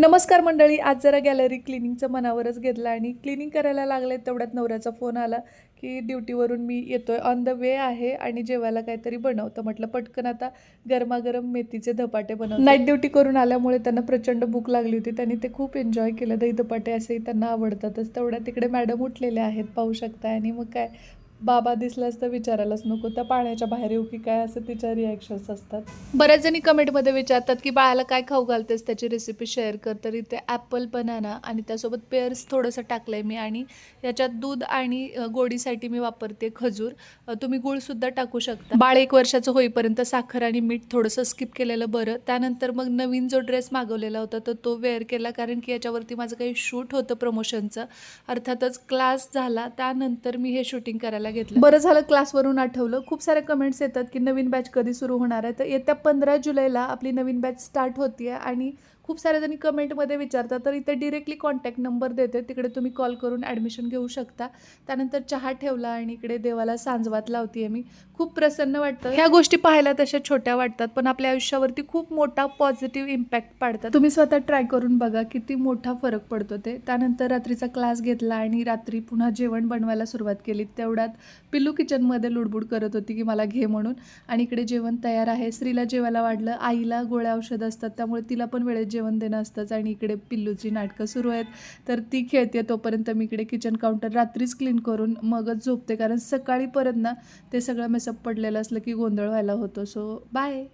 नमस्कार मंडळी आज जरा गॅलरी क्लिनिंगचं मनावरच घेतलं आणि क्लिनिंग करायला लागले तेवढ्यात नवऱ्याचा फोन आला की ड्युटीवरून मी येतोय. ऑन द वे आहे आणि जेवायला काहीतरी बनवतं म्हटलं पटकन आता गरमागरम मेथीचे धपाटे बनव नाईट ड्युटी करून आल्यामुळे त्यांना प्रचंड भूक लागली होती. त्यांनी ते खूप एन्जॉय केलं. दही धपाटे असेही त्यांना आवडतातच. तेवढ्या तिकडे मॅडम उठलेले आहेत पाहू शकता आणि मग काय? बाबा दिसलास तर विचारायलाच नको. त्या पाण्याच्या बाहेर येऊ की काय असं तिच्या रिॲक्शन्स असतात. बऱ्याच जणी कमेंटमध्ये विचारतात की बाळाला काय खाऊ घालतेस? त्याची रेसिपी शेअर कर. तर इथे ॲपल बनाना आणि त्यासोबत पेअर्स थोडंसं टाकलं आहे मी आणि याच्यात दूध आणि गोडीसाठी मी वापरते खजूर. तुम्ही गूळसुद्धा टाकू शकता. बाळ एक वर्षाचं होईपर्यंत साखर आणि मीठ थोडंसं स्किप केलेलं बरं. त्यानंतर मग नवीन जो ड्रेस मागवलेला होता तर तो वेअर केला. कारण की याच्यावरती माझं काही शूट होतं प्रमोशनचं अर्थातच क्लास झाला. त्यानंतर मी हे शूटिंग करायला घेतलं. बरं झालं क्लासवरून आठवलं. खूप सारे कमेंट्स येतात की नवीन बॅच कधी सुरू होणार आहे? तर येत्या पंधरा जुलैला आपली नवीन बॅच स्टार्ट होतीये आणि खूप साऱ्या जणी कमेंटमध्ये विचारतात तर इथे डिरेक्टली कॉन्टॅक्ट नंबर देते. तिकडे तुम्ही कॉल करून ॲडमिशन घेऊ शकता. त्यानंतर चहा ठेवला आणि इकडे देवाला सांजवात लावतीये मी. खूप प्रसन्न वाटतं. ह्या गोष्टी पाहायला तशा छोट्या वाटतात पण आपल्या आयुष्यावरती खूप मोठा पॉझिटिव्ह इम्पॅक्ट पाडतात. तुम्ही स्वतः ट्राय करून बघा किती मोठा फरक पडतो ते. त्यानंतर रात्रीचा क्लास घेतला आणि रात्री पुन्हा जेवण बनवायला सुरुवात केली. तेवढ्यात पिल्लू किचनमध्ये लुडबुड करत होती की मला घे म्हणून. आणि इकडे जेवण तयार आहे. स्त्रीला जेवायला वाढलं. आईला गोळ्या औषध असतात त्यामुळे तिला पण वेळेत जेवण देणं असतंच आणि इकडे पिल्लूची नाटकं सुरू आहेत. तर ती खेळते तोपर्यंत मी इकडे किचन काउंटर रात्रीच क्लीन करून मगच झोपते. कारण सकाळी परत ना ते सगळं मेसअप पडलेलं असलं की गोंधळ व्हायला होतो. So bye